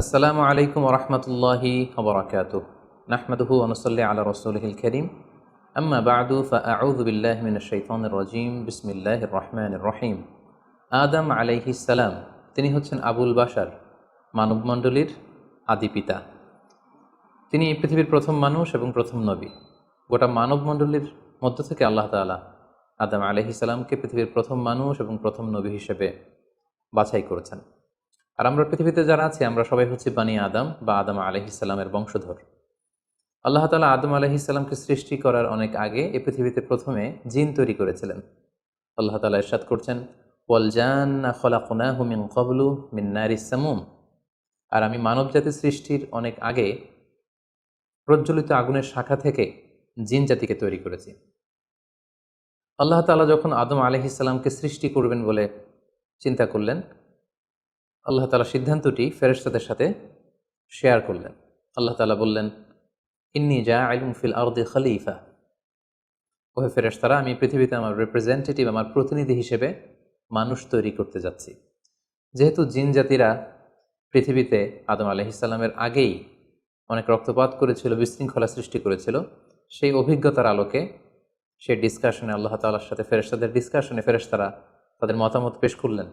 আসসালামু আলাইকুম রহমতুল্লাহি ওবরাকাতু। নাহমাদুহু অনুসল্লি আলা রসুলহিল করিম। আম্মা বাদু ফাআউযু বিল্লাহি মিনাশ শাইতানির রাজিম। বিসমিল্লাহির রহমানির রহিম। আদম সালাম, তিনি হচ্ছেন আবুল বাশার, মানবমণ্ডলীর আদি পিতা। তিনি পৃথিবীর প্রথম মানুষ এবং প্রথম নবী। গোটা মানবমণ্ডলীর মধ্য থেকে আল্লাহ তাআলা আদম সালামকে পৃথিবীর প্রথম মানুষ এবং প্রথম নবী হিসেবে বাছাই করেছেন। আর আমরা পৃথিবীতে যারা আছি, আমরা সবাই হচ্ছে বানি আদম বা আদম আলহিসাল্লামের বংশধর। আল্লাহ তালা আদম আলহিসাল্লামকে সৃষ্টি করার অনেক আগে এ পৃথিবীতে প্রথমে জিন তৈরি করেছিলেন। আল্লাহ তালা ইরশাদ করছেন মিন্নারিসামুম আর আমি মানব জাতি সৃষ্টির অনেক আগে প্রজ্বলিত আগুনের শাখা থেকে জিন জাতিকে তৈরি করেছি। আল্লাহ তালা যখন আদম আলহিসাল্লামকে সৃষ্টি করবেন বলে চিন্তা করলেন আল্লাহ তালা সিদ্ধান্তটি ফেরেশতাদের সাথে শেয়ার করলেন। আল্লাহ তালা বললেন, ইন্নি জা আইলুম ফিল আরদে খলিফা। ওহে ফেরেশতারা, আমি পৃথিবীতে আমার রিপ্রেজেন্টেটিভ আমার প্রতিনিধি হিসেবে মানুষ তৈরি করতে যাচ্ছি। যেহেতু জিন জাতিরা পৃথিবীতে আদম আলহিসাল্লামের আগেই অনেক রক্তপাত করেছিল, বিশৃঙ্খলা সৃষ্টি করেছিল, সেই অভিজ্ঞতার আলোকে সেই ডিসকাশনে আল্লাহ তাল্লার সাথে ফেরেশতাদের ডিসকাশনে ফেরেশতারা তাদের মতামত পেশ করলেন।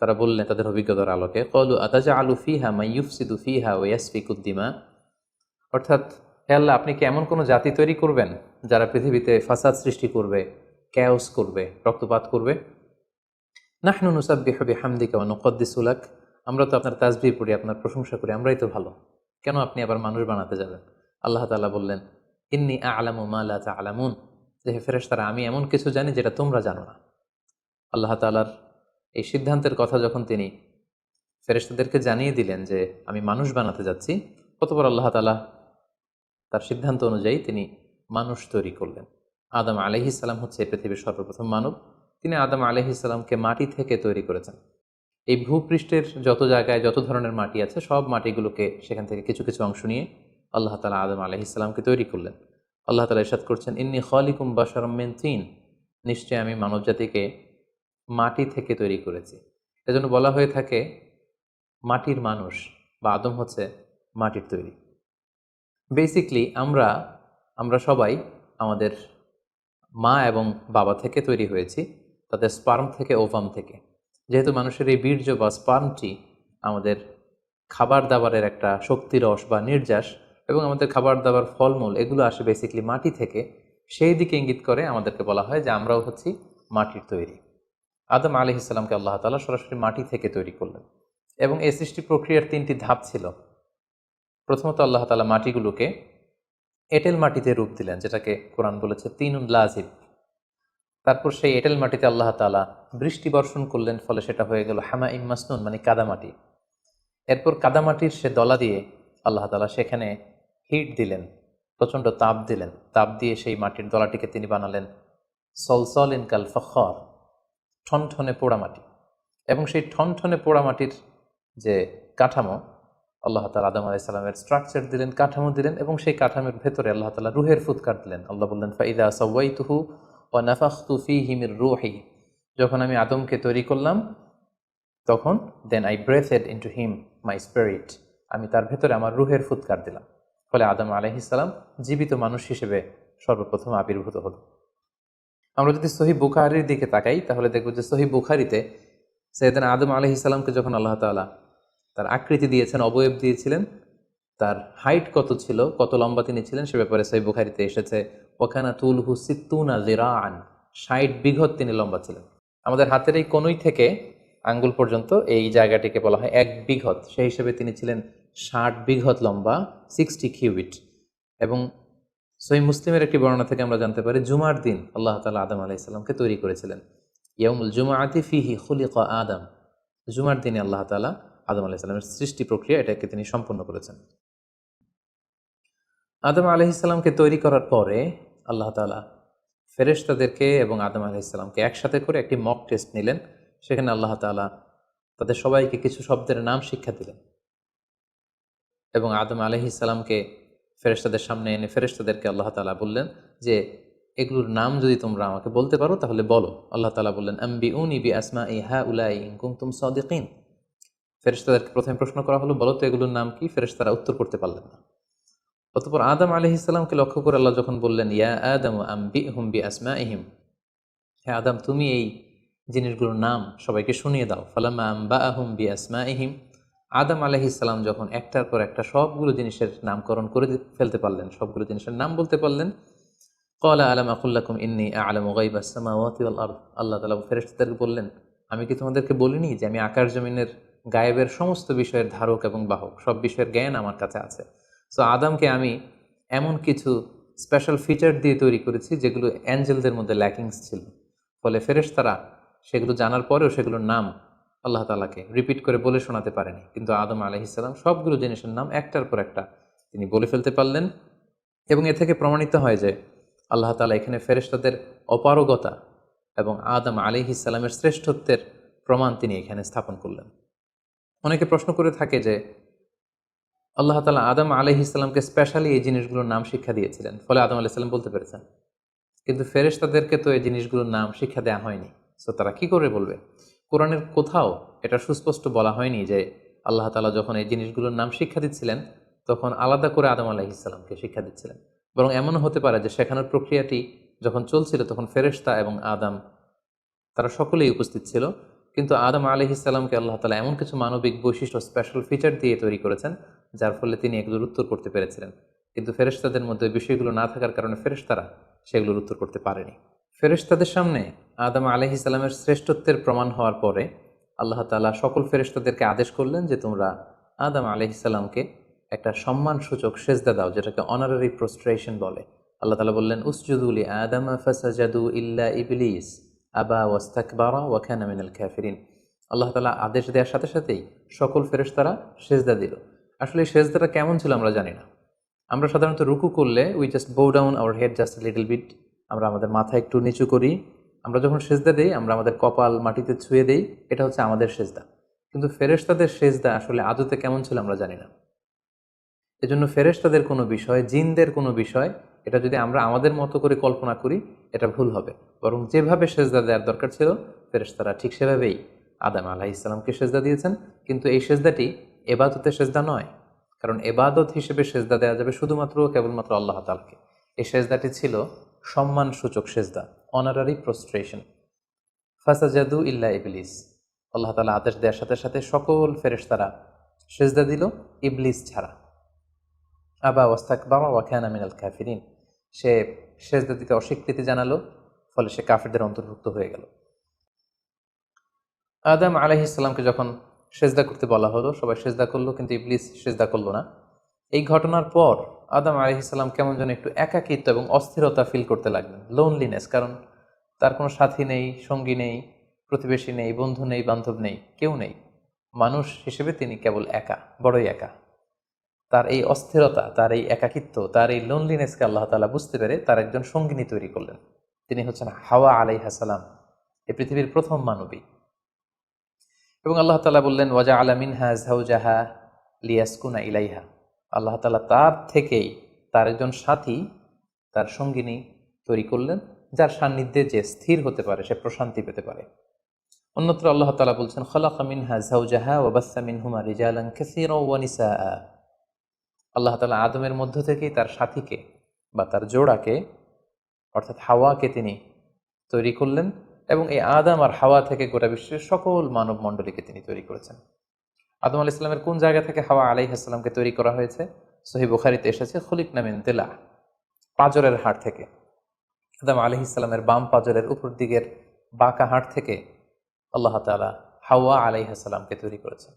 তারা বললেন, তাদের অভিজ্ঞতার আলোকে, কলু আতাজা আলু ফিহা মাইয়ুফসিদু ফিহা ওয়াসফিকুদ্দিমা অর্থাৎ, হে আল্লাহ, আপনি কি এমন কোনো জাতি তৈরি করবেন যারা পৃথিবীতে ফাসাদ সৃষ্টি করবে ক্যাওস করবে, রক্তপাত করবে? নাহনু নুসাব্বি হবি হামদিকা ও নকদ্দিসুলাক আমরা তো আপনার তাজবি পড়ি, আপনার প্রশংসা করি, আমরাই তো ভালো। কেন আপনি আবার মানুষ বানাতে যাবেন? আল্লাহ তালা বললেন, ইন্নি আলামু মালা তা আলামুন যে ফেরেস তারা আমি এমন কিছু জানি যেটা তোমরা জানো না। আল্লাহ তালার এই সিদ্ধান্তের কথা যখন তিনি ফেরেস্তাদেরকে জানিয়ে দিলেন যে আমি মানুষ বানাতে যাচ্ছি অতপর আল্লাহ তালা তার সিদ্ধান্ত অনুযায়ী তিনি মানুষ তৈরি করলেন। আদম আলহিসাল্লাম হচ্ছে পৃথিবীর সর্বপ্রথম মানব। তিনি আদম আলহিসাল্লামকে মাটি থেকে তৈরি করেছেন। এই ভূপৃষ্ঠের যত জায়গায় যত ধরনের মাটি আছে, সব মাটিগুলোকে সেখান থেকে কিছু কিছু অংশ নিয়ে আল্লাহ তালা আদম আলহিসাল্লামকে তৈরি করলেন। আল্লাহ তালা ইসাদ করছেন, ইন্নি খালিকুম বাসারমেন তিন। নিশ্চয়ই আমি মানব জাতিকে মাটি থেকে তৈরি করেছি। এজন্য বলা হয়ে থাকে, মাটির মানুষ বা আদম হচ্ছে মাটির তৈরি। বেসিকলি আমরা আমরা সবাই আমাদের মা এবং বাবা থেকে তৈরি হয়েছি, তাদের স্পার্ম থেকে ওভাম থেকে। যেহেতু মানুষের এই বীর্য বা স্পার্মটি আমাদের খাবার দাবারের একটা শক্তিরস বা নির্যাস এবং আমাদের খাবার দাবার ফলমূল, এগুলো আসে বেসিকলি মাটি থেকে। সেই দিকে ইঙ্গিত করে আমাদেরকে বলা হয় যে আমরাও হচ্ছি মাটির তৈরি। আদম আলি ইসলামকে আল্লাহ তালা সরাসরি মাটি থেকে তৈরি করলেন এবং এই সৃষ্টি প্রক্রিয়ার তিনটি ধাপ ছিল। প্রথমত আল্লাহ তালা মাটিগুলোকে এটেল মাটিতে রূপ দিলেন, যেটাকে কোরআন বলেছে তিন লাজিব। তারপর সেই এটেল মাটিতে আল্লাহ তালা বৃষ্টি বর্ষণ করলেন, ফলে সেটা হয়ে গেল হামা ইমাসনুন মানে কাদামাটি এরপর কাদামাটির সে দলা দিয়ে আল্লাহ তালা সেখানে হিট দিলেন, প্রচণ্ড তাপ দিলেন। তাপ দিয়ে সেই মাটির দলাটিকে তিনি বানালেন সলসল ইন কাল ফখর। ঠনঠনে পোড়ামাটি এবং সেই ঠনঠনে পোড়ামাটির যে কাঠামো, আল্লাহ তালা আদম আলাইসাল্লামের স্ট্রাকচার দিলেন, কাঠামো দিলেন এবং সেই কাঠামোর ভেতরে আল্লাহ তালা রুহের ফুৎকার দিলেন। আল্লাহ বললেন, ফাইদা সওয়াই তুহু ও নাফাখতু ফি হিমির রুহি। যখন আমি আদমকে তৈরি করলাম, তখন then I breathed into him my spirit আমি তার ভেতরে আমার রুহের ফুৎকার দিলাম। ফলে আদম আলহিসাল্লাম জীবিত মানুষ হিসেবে সর্বপ্রথম আবির্ভূত হল। আমরা যদি সহি বুখারির দিকে তাকাই, তাহলে দেখব যে সহি বুখারিতে সৈয়দান আদম আলহি ইসালামকে যখন আল্লাহ তালা তার আকৃতি দিয়েছেন, অবয়ব দিয়েছিলেন, তার হাইট কত ছিল, কত লম্বা তিনি ছিলেন, সে ব্যাপারে সহি বুখারিতে এসেছে ওখানা তুল হু সিত্তুনা জিরান ষাট বিঘত তিনি লম্বা ছিলেন। আমাদের হাতের এই কোনোই থেকে আঙ্গুল পর্যন্ত এই জায়গাটিকে বলা হয় এক বিঘত। সেই হিসেবে তিনি ছিলেন ষাট বিঘত লম্বা সিক্সটি কিউবিট এবং সহি মুসলিমের একটি বর্ণনা থেকে আমরা জানতে পারি, জুমার দিন আল্লাহ তালা আদম আলাইসাল্লামকে তৈরি করেছিলেন। ইয়ামুল জুমা আতি ফিহি খুলিক আদম। জুমার দিনে আল্লাহ তালা আদম আলাইসাল্লামের সৃষ্টি প্রক্রিয়া এটাকে তিনি সম্পন্ন করেছেন। আদম আলহিসাল্লামকে তৈরি করার পরে আল্লাহ তালা ফেরেশতাদেরকে এবং আদম আলহিসাল্লামকে একসাথে করে একটি মক টেস্ট নিলেন। সেখানে আল্লাহ তালা তাদের সবাইকে কিছু শব্দের নাম শিক্ষা দিলেন। এবং আদম আলহিসাল্লামকে ফেরেশতাদের সামনে এনে ফেরেশতাদেরকে আল্লাহ তালা বললেন যে, এগুলোর নাম যদি তোমরা আমাকে বলতে পারো, তাহলে বলো। আল্লাহ তালা বললেন আম্বি উনি বি আসমা ই হা উলাই তুম সদিকিন। ফেরেশতাদেরকে প্রথমে প্রশ্ন করা হলো, বলো তো এগুলোর নাম কি? ফেরেশতারা উত্তর করতে পারলেন না। অতপর আদম আলহ ইসলামকে লক্ষ্য করে আল্লাহ যখন বললেন, ইয়া আদম আম্বি হুম্বি আসমা ইহিম হ্যাঁ আদম, তুমি এই জিনিসগুলোর নাম সবাইকে শুনিয়ে দাও। ফালাম্মা আম্বা আহম বি আসমা ইহিম আদম আলহ ইসলাম যখন একটার পর একটা সবগুলো জিনিসের নামকরণ করে ফেলতে পারলেন, সবগুলো জিনিসের নাম বলতে পারলেন কলা আলাম আকুল্লাকুম ইন্নি আলম গাইব আসসামাওয়াতি ওয়াল আরদ। আল্লাহ তালা ফেরেশতাদেরকে বললেন, আমি কি তোমাদেরকে বলিনি যে আমি আকার জমিনের গায়েবের সমস্ত বিষয়ের ধারক এবং বাহক, সব বিষয়ের জ্ঞান আমার কাছে আছে? সো আদামকে আমি এমন কিছু স্পেশাল ফিচার দিয়ে তৈরি করেছি যেগুলো অ্যাঞ্জেলদের মধ্যে ল্যাকিংস ছিল। ফলে ফেরেশতারা সেগুলো জানার পরেও সেগুলোর নাম আল্লাহ তালাকে রিপিট করে বলে শোনাতে পারেনি। কিন্তু আদম আলহিসাল্লাম সবগুলো জিনিসের নাম একটার পর একটা তিনি বলে ফেলতে পারলেন এবং এ থেকে প্রমাণিত হয় যে আল্লাহ তালা এখানে ফেরেশতাদের অপারগতা এবং আদম আলিহিসাল্লামের শ্রেষ্ঠত্বের প্রমাণ তিনি এখানে স্থাপন করলেন। অনেকে প্রশ্ন করে থাকে যে আল্লাহ তালা আদম আলহিসাল্লামকে স্পেশালি এই জিনিসগুলোর নাম শিক্ষা দিয়েছিলেন, ফলে আদম আলাইসাল্লাম বলতে পেরেছেন। কিন্তু ফেরেশতাদেরকে তো এই জিনিসগুলোর নাম শিক্ষা দেওয়া হয়নি। সো তারা কি করে বলবে? কোরআনের কোথাও এটা সুস্পষ্ট বলা হয়নি যে আল্লাহ তালা যখন এই জিনিসগুলোর নাম শিক্ষা দিচ্ছিলেন, তখন আলাদা করে আদম আলাইহিসাল্লামকে শিক্ষা দিচ্ছিলেন। বরং এমনও হতে পারে যে শেখানোর প্রক্রিয়াটি যখন চলছিল, তখন ফেরেশতা এবং আদম, তারা সকলেই উপস্থিত ছিল। কিন্তু আদম আলহিসাল্লামকে আল্লাহ তালা এমন কিছু মানবিক বৈশিষ্ট্য স্পেশাল ফিচার দিয়ে তৈরি করেছেন, যার ফলে তিনি এগুলোর উত্তর করতে পেরেছিলেন। কিন্তু ফেরেশতাদের মধ্যে বিষয়গুলো না থাকার কারণে ফেরেশতারা সেগুলোর উত্তর করতে পারেনি। ফেরেশতাদের সামনে আদম আলহিসাল্লামের শ্রেষ্ঠত্বের প্রমাণ হওয়ার পরে আল্লাহ তালা সকল ফেরেশতাদেরকে আদেশ করলেন যে তোমরা আদম আলহিসাল্লামকে একটা সম্মানসূচক সেজদা দাও, যেটাকে অনারারি প্রস্ট্রেশন বলে। আল্লাহ তালা বললেন উসজুদুলি আদম ফাসাজাদু ইল্লা ইবলিস, আবা ওয়াস্তাকবারা ওয়াখানা মিনাল কাফিরিন। আল্লাহ তালা আদেশ দেওয়ার সাথে সাথেই সকল ফেরেশতারা সেজদা দিল। আসলে সেজদাটা কেমন ছিল আমরা জানি না। আমরা সাধারণত রুকু করলে we just bow down our head just little bit আমরা আমাদের মাথা একটু নিচু করি। আমরা যখন সেজদা দিই, আমরা আমাদের কপাল মাটিতে ছুঁয়ে দিই। এটা হচ্ছে আমাদের সেজদা। কিন্তু ফেরেশতাদের সেজদা আসলে আদতে কেমন ছিল আমরা জানি না। এজন্য ফেরেশতাদের কোনো বিষয়, জিনদের কোনো বিষয়, এটা যদি আমরা আমাদের মতো করে কল্পনা করি, এটা ভুল হবে। বরং যেভাবে সেজদা দেওয়ার দরকার ছিল, ফেরেশতারা ঠিক সেভাবেই আদাম আলাহ ইসলামকে সেজদা দিয়েছেন। কিন্তু এই সেজদাটি এবাদতে সেজদা নয়। কারণ এবাদত হিসেবে সেজদা দেওয়া যাবে শুধুমাত্র, কেবলমাত্র আল্লাহ তালকে এই সেজদাটি ছিল সম্মানসূচক সেজদা অনারারি প্রস্ট্রেশন ফাসাজাদু ইল্লা ইবলিস। আল্লাহ তালা আদেশ দেওয়ার সাথে সাথে সকল ফেরেশতারা সেজদা দিল ইবলিস ছাড়া। আবা ওয়াস্তাক বাবা ওয়াখানা মিনাল কাফিরিন। সে সেজদা দিতে অস্বীকৃতি জানালো, ফলে সে কাফিরদের অন্তর্ভুক্ত হয়ে গেল। আদম আলহিসাল্লামকে যখন সেজদা করতে বলা হলো, সবাই সেজদা করল, কিন্তু ইবলিস সেজদা করল না। এই ঘটনার পর আদম আলহিসাল্লাম কেমন যেন একটু একাকিত্ব এবং অস্থিরতা ফিল করতে লাগলেন। লোনলিনেস কারণ তার কোনো সাথী নেই, সঙ্গী নেই, প্রতিবেশী নেই, বন্ধু নেই, বান্ধব নেই, কেউ নেই। মানুষ হিসেবে তিনি কেবল একা, বড়ই একা। তার এই অস্থিরতা, তার এই একাকিত্ব, তার এই লোনলিনেসকে আল্লাহ তালা বুঝতে পেরে তার একজন সঙ্গিনী তৈরি করলেন। তিনি হচ্ছেন হাওয়া আলাইহাসালাম এই পৃথিবীর প্রথম মানবী। এবং আল্লাহ তালা বললেন ওয়াজা আলামিনহা জাহা লিয়াসকুনা ইলাইহা। আল্লাহ তালা তার থেকেই তার একজন সাথী, তার সঙ্গিনী তৈরি করলেন, যার সান্নিধ্যে যে স্থির হতে পারে, সে প্রশান্তি পেতে পারে। অন্যত্র আল্লাহ তালা বলছেন, খলাকা মিনহা জাহা ওবাসা মিনহুমা রিজালান কাসীরা ওয়া নিসাআ। আল্লাহ তালা আদমের মধ্য থেকেই তার সাথীকে বা তার জোড়াকে, অর্থাৎ হাওয়াকে তিনি তৈরি করলেন এবং এই আদম আর হাওয়া থেকে গোটা বিশ্বের সকল মানব মণ্ডলীকে তিনি তৈরি করেছেন। আদম আল ইসলামের কোন জায়গা থেকে হাওয়া আলাইহাস্লামকে তৈরি করা হয়েছে? সহি বুখারিতে এসেছে, খলিক নামিন তেলা পাজরের হাট থেকে। আদম আলহ ইসলামের বাম পাজরের উপর দিকের বাঁকা হাট থেকে আল্লাহ তালা হাওয়া আলাই আলাইহাস্লামকে তৈরি করেছেন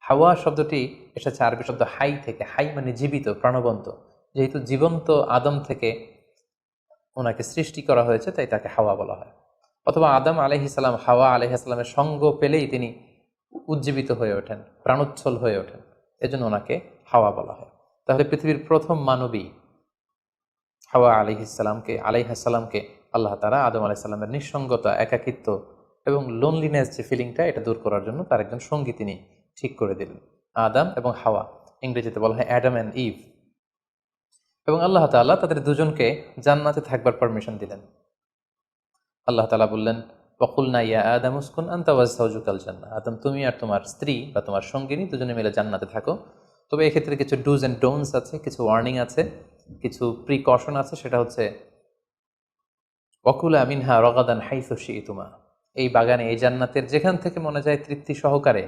হাওয়া শব্দটি এসেছে আরবি শব্দ হাই থেকে, হাই মানে জীবিত, প্রাণবন্ত। যেহেতু জীবন্ত আদম থেকে ওনাকে সৃষ্টি করা হয়েছে, তাই তাকে হাওয়া বলা হয়। অথবা আদম আলহিসাল্লাম হাওয়া আলহিসাল্লামের সঙ্গ পেলেই তিনি উজ্জীবিত হয়ে ওঠেন, প্রাণোচ্ছল হয়ে ওঠেন। এজন্য ওনাকে হাওয়া বলা হয়। তাহলে পৃথিবীর প্রথম মানবী হাওয়া আলিহিসাল্লামকে আলাইহাসাল্লামকে আল্লাহ তারা আদম আলাইসাল্লামের নিঃসঙ্গতা, একাকিত্ব এবং লোনলিনেস যে ফিলিংটা এটা দূর করার জন্য তার একজন সঙ্গী তিনি ঠিক করে দিলেন। আদাম এবং হাওয়া, ইংরেজিতে বলা হয় অ্যাডাম অ্যান্ড ইভ। এবং আল্লাহ তাল্লাহ তাদের দুজনকে জান্নাতে থাকবার পারমিশন দিলেন। আল্লাহ তালা বললেন বকুল না ইয়া উসকুন আন্তাওয়াজাউজুকাল জান্না আদম তুমি আর তোমার স্ত্রী বা তোমার সঙ্গিনী দুজনে মিলে জান্নাতে থাকো। তবে এক্ষেত্রে কিছু ডুজ অ্যান্ড ডোনস আছে, কিছু ওয়ার্নিং আছে, কিছু প্রিকশন আছে, সেটা হচ্ছে ওকুলা মিনহা রগাদান হাইসি তুমা এই বাগানে, এই জান্নাতের যেখান থেকে মনে যায় তৃপ্তি সহকারে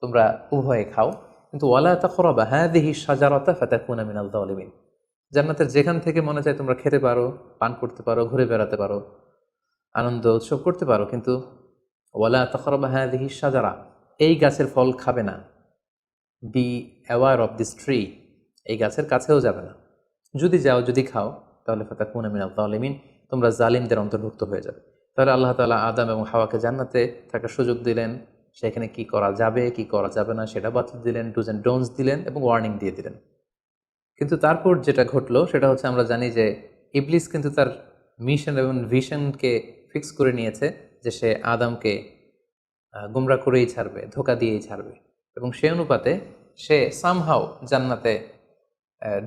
তোমরা উভয়ে খাও। কিন্তু ওয়ালা বা হ্যাঁ দেহি সাজারতা ফাতাকুনা মিনাল জান্নাতের যেখান থেকে মনে যায় তোমরা খেতে পারো, পান করতে পারো, ঘুরে বেড়াতে পারো। আনন্দ উৎসব করতে পারো, কিন্তু ওয়ালা তখরবা হ্যাঁ দেখি সাজারা এই গাছের ফল খাবে না। Be aware of this tree এই গাছের কাছেও যাবে না। যদি যাও, যদি খাও, তাহলে ফাতা কুনা মিনাল তালিমিন তোমরা জালিমদের অন্তর্ভুক্ত হয়ে যাবে। তাহলে আল্লাহ তালা আদাম এবং হাওয়াকে জান্নাতে থাকার সুযোগ দিলেন। সেখানে কি করা যাবে, কি করা যাবে না, সেটা বাতিল দিলেন ডুজ অ্যান্ড ডোনস দিলেন এবং ওয়ার্নিং দিয়ে দিলেন। কিন্তু তারপর যেটা ঘটলো, সেটা হচ্ছে আমরা জানি যে ইবলিস কিন্তু তার মিশন এবং ভিশনকে ফিক্স করে নিয়েছে যে সে আদামকে গুমরা করেই ছাড়বে, ধোকা দিয়েই ছাড়বে। এবং সে অনুপাতে সে সামহাও জান্নাতে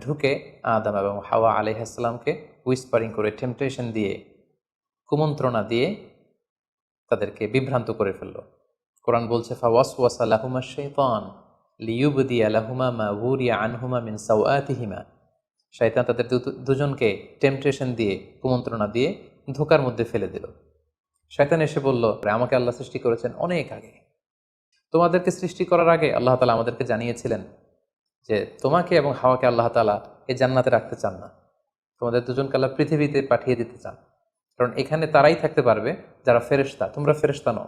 ঢুকে আদাম এবং হাওয়া আলাইহাসাল্লামকে উইসপারিং করে টেম্পটেশন দিয়ে, কুমন্ত্রণা দিয়ে তাদেরকে বিভ্রান্ত করে ফেলল। কোরআন বলছে ফাওয়াস ওয়াসা লাহুমা শৈতান লিউবদি আলাহুমা মা উরিয়া আনহুমা মিন সাউআতিহিমা শয়তান তাদের দুজনকে টেম্পটেশন দিয়ে, কুমন্ত্রণা দিয়ে ধোকার মধ্যে ফেলে দিল। শয়তান এসে বলল, আমাকে আল্লাহ সৃষ্টি করেছেন অনেক আগে। তোমাদেরকে সৃষ্টি করার আগে আল্লাহ তালা আমাদেরকে জানিয়েছিলেন যে তোমাকে এবং হাওয়াকে আল্লাহ তালা এই জান্নাতে রাখতে চান না। তোমাদের দুজনকে আল্লাহ পৃথিবীতে পাঠিয়ে দিতে চান। কারণ এখানে তারাই থাকতে পারবে, যারা ফেরেশতা। তোমরা ফেরেশতা নও।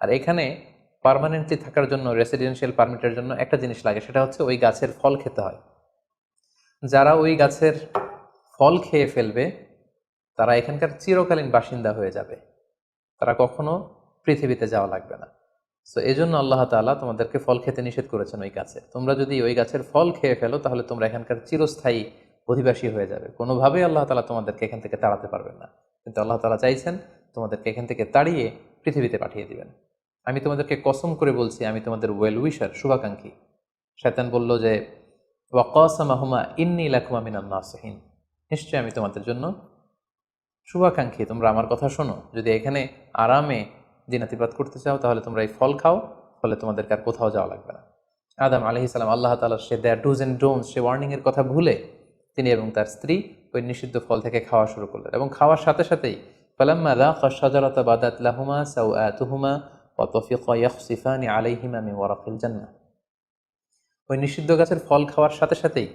আর এখানে পারমানেন্টলি থাকার জন্য, রেসিডেন্সিয়াল পারমিটের জন্য একটা জিনিস লাগে, সেটা হচ্ছে ওই গাছের ফল খেতে হয়। যারা ওই গাছের ফল খেয়ে ফেলবে তারা এখানকার চিরকালীন বাসিন্দা হয়ে যাবে। তারা কখনো পৃথিবীতে যাওয়া লাগবে না। সো এই জন্য আল্লাহ তালা তোমাদেরকে ফল খেতে নিষেধ করেছেন ওই গাছে। তোমরা যদি ওই গাছের ফল খেয়ে ফেলো, তাহলে তোমরা এখানকার চিরস্থায়ী অধিবাসী হয়ে যাবে। কোনোভাবেই আল্লাহ তাআলা তোমাদেরকে এখান থেকে তাড়াতে পারবেন না। কিন্তু আল্লাহ তালা চাইছেন তোমাদেরকে এখান থেকে তাড়িয়ে পৃথিবীতে পাঠিয়ে দিবেন। আমি তোমাদেরকে কসম করে বলছি, আমি তোমাদের ওয়েল উইশার শুভাকাঙ্ক্ষী। শয়তান বলল যে ওয়াকাসামাহুমা ইন্নি লাকুমা মিনান নাসিহিন। নিশ্চয়ই আমি তোমাদের জন্য শুভাকাঙ্ক্ষী, তোমরা আমার কথা শোনো। যদি এখানে আরামে দিনাতিপাত করতে চাও, তাহলে তোমরা এই ফল খাও, ফলে তোমাদেরকে আর কোথাও যাওয়া লাগবে না। আদাম আলহি সালাম, আল্লাহ তালা say their dos and don'ts সে ওয়ার্নিংয়ের কথা ভুলে তিনি এবং তার স্ত্রী ওই নিষিদ্ধ ফল থেকে খাওয়া শুরু করলেন এবং খাওয়ার সাথে সাথেই ফালাম্মা রা সাজারাতা বাদাত লাহুমা সাউ আতুহুমা ইয়াখসিফানি আলাইহিমা মিন ওয়ারাকিল জান্নাহ। ওই নিষিদ্ধ গাছের ফল খাওয়ার সাথে সাথেই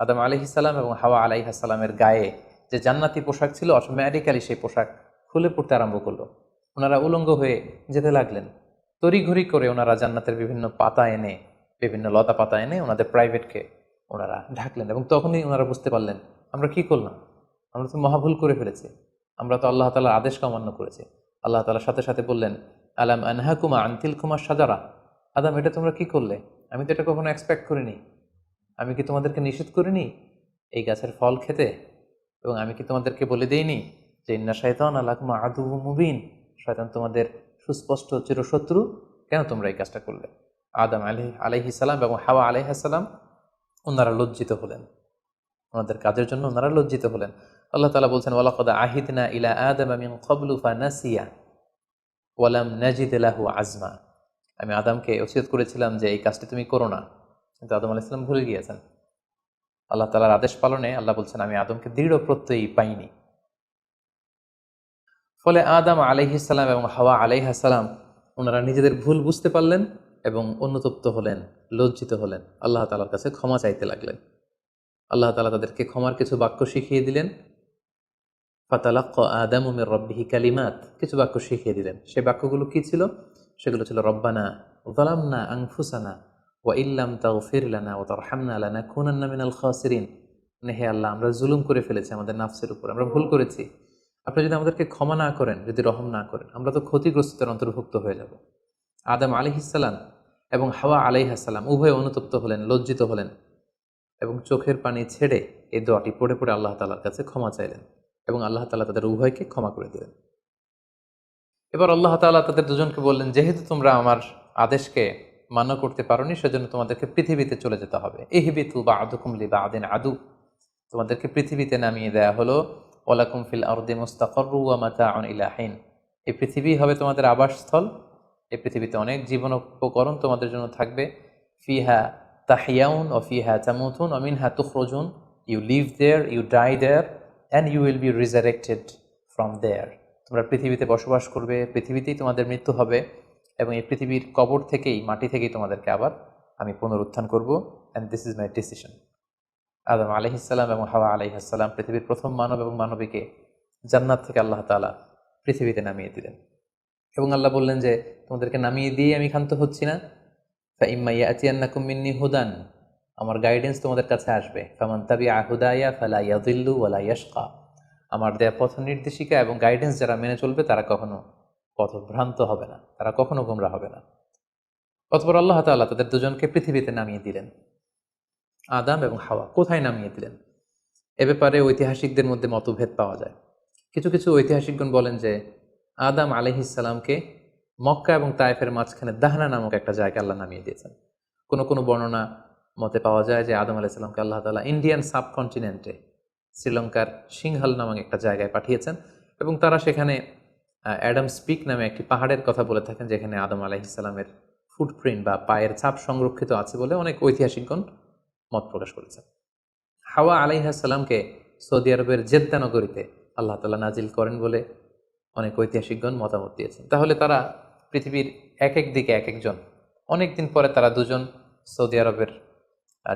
আদম আলহি সালাম এবং হাওয়া আলাইহা সালামের গায়ে যে জান্নাতি পোশাক ছিল অটোমেটিক্যালি সেই পোশাক খুলে পড়তে আরম্ভ করল। ওনারা উলঙ্গ হয়ে যেতে লাগলেন। তড়িঘড়ি করে ওনারা জান্নাতের বিভিন্ন পাতা এনে, বিভিন্ন লতা পাতা এনে ওনাদের প্রাইভেটকে ওনারা ঢাকলেন এবং তখনই ওনারা বুঝতে পারলেন, আমরা কি করলাম? আমরা তো মহাভুল করে ফেলেছি। আমরা তো আল্লাহ তালার আদেশকে অমান্য করেছি। আল্লাহ তালার সাথে সাথে বললেন, আলাম আনহা আনহাকুমা আনতিল কুমার সাজারা আদাম, এটা তোমরা কি করলে? আমি তো এটা কখনো এক্সপেক্ট করিনি। আমি কি তোমাদেরকে নিষেধ করিনি? এই গাছের ফল খেতে এবং আমি কি তোমাদেরকে বলে দিইনি যে ইন্না শয়তান আলাকুমা আদু মুবিন? শয়তান তোমাদের সুস্পষ্ট চিরশত্রু। কেন তোমরা এই কাজটা করলে? আদম আলহি আলাইহি সালাম এবং হাওয়া আলাইহাসাল্লাম ওনারা লজ্জিত হলেন। ওনাদের কাজের জন্য ওনারা লজ্জিত হলেন। আল্লাহ তালা বলছেন, ওয়ালাকদ আহিদনা ইলা আদম মিন ক্বাবলু নাসিয়া ওয়ালাম নাজিদ লাহু আজমা। আমি আদমকে ওসিয়ত করেছিলাম যে এই কাজটি তুমি করো না। কিন্তু আদম আলাইসাল্লাম ভুলে গিয়েছেন। আল্লাহ তালার আদেশ পালনে আল্লাহ বলছেন, আমি আদমকে দৃঢ় প্রত্যয়ী পাইনি। ফলে আদম আলাইহিসাল্লাম এবং হাওয়া আলাইহাসাল্লাম ওনারা নিজেদের ভুল বুঝতে পারলেন এবং অনুতপ্ত হলেন, লজ্জিত হলেন। আল্লাহ তালার কাছে ক্ষমা চাইতে লাগলেন। আল্লাহ তালা তাদেরকে ক্ষমার কিছু বাক্য শিখিয়ে দিলেন। ফাতালাক্ক আদম উমের রব্বিহি কালিমাত, কিছু বাক্য শিখিয়ে দিলেন। সেই বাক্যগুলো কি ছিল? সেগুলো ছিল, রব্বানা ওয়ালামনা আংফুসানা ওয়া ইল্লাম তাও ফিরলানা ও তার হামনা আলানা খুনান্না মিনাল খাসিরিন আল্লাহ, আমরা জুলুম করে ফেলেছি আমাদের নাফসের উপর, আমরা ভুল করেছি। আপনি যদি আমাদেরকে ক্ষমা না করেন, যদি রহম না করেন, আমরা তো ক্ষতিগ্রস্তদের অন্তর্ভুক্ত হয়ে যাব। আদম আলিহিসাল্লাম এবং হাওয়া আলাইহাসাল্লাম উভয় অনুতপ্ত হলেন, লজ্জিত হলেন এবং চোখের পানি ছেড়ে এই দোয়াটি পড়ে পড়ে আল্লাহ তালার কাছে ক্ষমা চাইলেন এবং আল্লাহ তালা তাদের উভয়কে ক্ষমা করে দিলেন। এবার আল্লাহ তালা তাদের দুজনকে বললেন, যেহেতু তোমরা আমার আদেশকে মান্য করতে পারোনি, সেজন্য তোমাদেরকে পৃথিবীতে চলে যেতে হবে। এহিবিতু বা আদুকুমলি বা আদিন আদু। তোমাদেরকে পৃথিবীতে নামিয়ে দেয়া হলো ওলাকুম ফিল আরদে মুস্তাকরু মাতা ইলাহিন এই পৃথিবী হবে তোমাদের আবাসস্থল। এই পৃথিবীতে অনেক জীবন উপকরণ তোমাদের জন্য থাকবে। ফিহা তাহিয়াউন ও ফিহা তামুথুন ও মিনহা তুখরজুন। You live there, you die there, and you will be resurrected from there. তোমরা পৃথিবীতে বসবাস করবে, পৃথিবীতেই তোমাদের মৃত্যু হবে। এবং এই পৃথিবীর কবর থেকেই, মাটি থেকেই তোমাদেরকে আবার আমি পুনরুত্থান করব and this is my decision Adam আলহিসাল্লাম এবং হাওয়া আলহিহাসাল্লাম পৃথিবীর প্রথম মানব এবং মানবীকে জান্নাত থেকে আল্লাহ তালা পৃথিবীতে নামিয়ে দিলেন। এবং আল্লাহ বললেন যে, তোমাদেরকে নামিয়ে দিয়ে আমি ক্ষান্ত হচ্ছি না। ইম্মাইয়া আতিয়ান্নাকুম মিন্নি হুদান। আমার গাইডেন্স তোমাদের কাছে আসবে। ফামান তাবি আহুদায়া ফালা ইয়াদিল্লু ওয়ালা ইয়াশকা। আমার দেয়া পথ নির্দেশিকা এবং গাইডেন্স যারা মেনে চলবে, তারা কখনো পথভ্রান্ত হবে না, তারা কখনো গোমরা হবে না। অতপর আল্লাহ তাআলা তাদের দুজনকে পৃথিবীতে নামিয়ে দিলেন, আদাম এবং হাওয়া। কোথায় নামিয়ে দিলেন? এ ব্যাপারে ঐতিহাসিকদের মধ্যে মতভেদ পাওয়া যায়। কিছু কিছু ঐতিহাসিকগণ বলেন যে, আদাম আলহিসাল্লামকে মক্কা এবং তায়েফের মাঝখানে দাহনা নামক একটা জায়গায় আল্লাহ নামিয়ে দিয়েছেন। কোনো কোনো বর্ণনা মতে পাওয়া যায় যে, আদম আলাইসাল্লামকে আল্লাহ তালা ইন্ডিয়ান সাবকন্টিনেন্টে শ্রীলঙ্কার সিংহাল নামক একটা জায়গায় পাঠিয়েছেন এবং তারা সেখানে অ্যাডাম স্পিক নামে একটি পাহাড়ের কথা বলে থাকেন, যেখানে আদম আলাইসাল্লামের ফুটপ্রিন্ট বা পায়ের ছাপ সংরক্ষিত আছে বলে অনেক ঐতিহাসিকগণ মত প্রকাশ করেছেন। হাওয়া আলাইহাসাল্লামকে সৌদি আরবের জেদ্দা নগরীতে আল্লাহ তালা নাজিল করেন বলে অনেক ঐতিহাসিকগণ মতামত দিয়েছেন। তাহলে তারা পৃথিবীর এক এক দিকে এক একজন। অনেক দিন পরে তারা দুজন সৌদি আরবের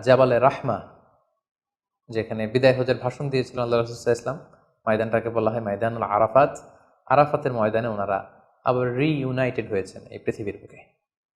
জাবালে রাহমা, যেখানে বিদায় হজের ভাষণ দিয়েছিল আল্লাহ রসুল্লাহ ইসলাম ময়দানটাকে বলা হয় ময়দানুল আরাফাত। আরাফাতের ময়দানে ওনারা আবার রিইউনাইটেড হয়েছেন এই পৃথিবীর বুকে।